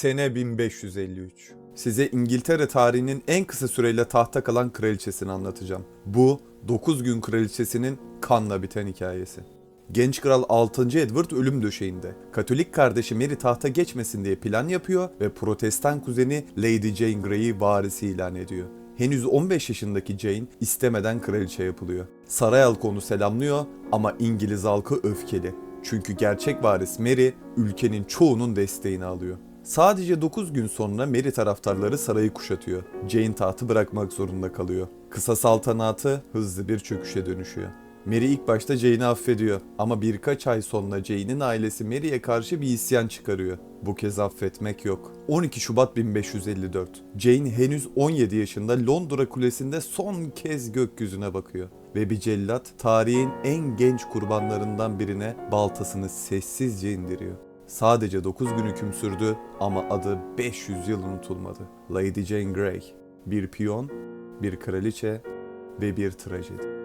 Sene 1553. Size İngiltere tarihinin en kısa süreyle tahta kalan kraliçesini anlatacağım. Bu 9 gün kraliçesinin kanla biten hikayesi. Genç kral 6. Edward ölüm döşeğinde. Katolik kardeşi Mary tahta geçmesin diye plan yapıyor ve protestan kuzeni Lady Jane Grey'i varisi ilan ediyor. Henüz 15 yaşındaki Jane istemeden kraliçe yapılıyor. Saray halkı onu selamlıyor ama İngiliz halkı öfkeli. Çünkü gerçek varis Mary ülkenin çoğunun desteğini alıyor. Sadece 9 gün sonra Mary taraftarları sarayı kuşatıyor. Jane tahtı bırakmak zorunda kalıyor. Kısa saltanatı hızlı bir çöküşe dönüşüyor. Mary ilk başta Jane'i affediyor ama birkaç ay sonra Jane'in ailesi Mary'e karşı bir isyan çıkarıyor. Bu kez affetmek yok. 12 Şubat 1554. Jane henüz 17 yaşında Londra Kulesi'nde son kez gökyüzüne bakıyor. Ve bir cellat tarihin en genç kurbanlarından birine baltasını sessizce indiriyor. Sadece 9 gün hüküm sürdü ama adı 500 yıl unutulmadı. Lady Jane Grey. Bir piyon, bir kraliçe ve bir trajedi.